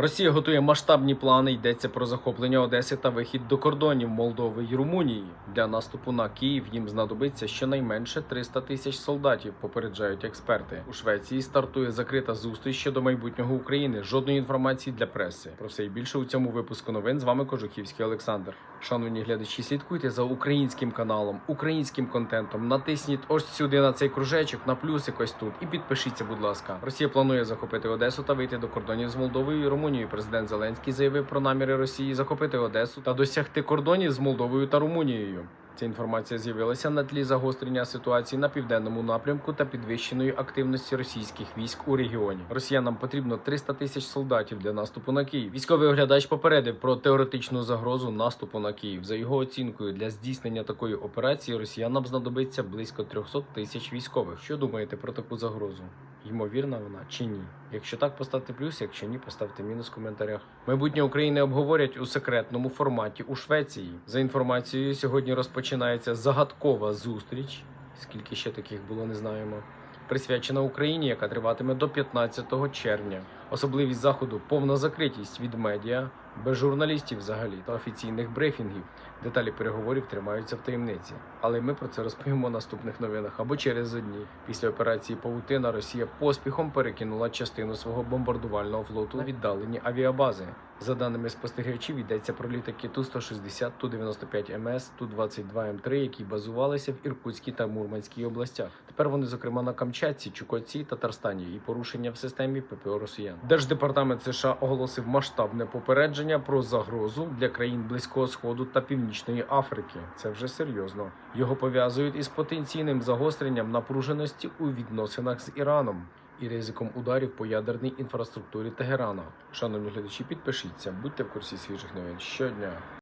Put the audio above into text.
Росія готує масштабні плани. Йдеться про захоплення Одеси та вихід до кордонів Молдови й Румунії. Для наступу на Київ їм знадобиться щонайменше 300 тисяч солдатів. Попереджають експерти. У Швеції стартує закрита зустріч щодо майбутнього України. Жодної інформації для преси. Про все і більше у цьому випуску новин з вами Кожухівський Олександр. Шановні глядачі, слідкуйте за українським каналом, українським контентом. Натисніть ось сюди на цей кружечок, на плюсик ось тут і підпишіться, будь ласка. Росія планує захопити Одесу та вийти до кордонів з Молдовою і Румунією. Президент Зеленський заявив про наміри Росії захопити Одесу та досягти кордонів з Молдовою та Румунією. Ця інформація з'явилася на тлі загострення ситуації на південному напрямку та підвищеної активності російських військ у регіоні. Росіянам потрібно 300 тисяч солдатів для наступу на Київ. Військовий оглядач попередив про теоретичну загрозу наступу на Київ. За його оцінкою, для здійснення такої операції росіянам знадобиться близько 300 тисяч військових. Що думаєте про таку загрозу? Ймовірна вона чи ні? Якщо так, поставте плюс, якщо ні, поставте мінус в коментарях. Майбутнє України обговорять у секретному форматі у Швеції. За інформацією, сьогодні розпочинається загадкова зустріч. Скільки ще таких було, не знаємо. Присвячена Україні, яка триватиме до 15 червня. Особливість заходу повна закритість від медіа, без журналістів взагалі та офіційних брифінгів. Деталі переговорів тримаються в таємниці. Але ми про це розповімо в наступних новинах або через одні. Після операції Павутина Росія поспіхом перекинула частину свого бомбардувального флоту на віддалені авіабази. За даними спостерігачів, йдеться про літаки Ту-160, Ту-95 МС, Ту-22 М3, які базувалися в Іркутській та Мурманській областях. Тепер вони, зокрема, на Камчатці, Чукотці та Татарстані, і порушення в системі ППО Росіян. Держдепартамент США оголосив масштабне попередження про загрозу для країн Близького Сходу та Північної Африки. Це вже серйозно. Його пов'язують із потенційним загостренням напруженості у відносинах з Іраном. І ризиком ударів по ядерній інфраструктурі Тегерана. Шановні глядачі, підпишіться, будьте в курсі свіжих новин щодня.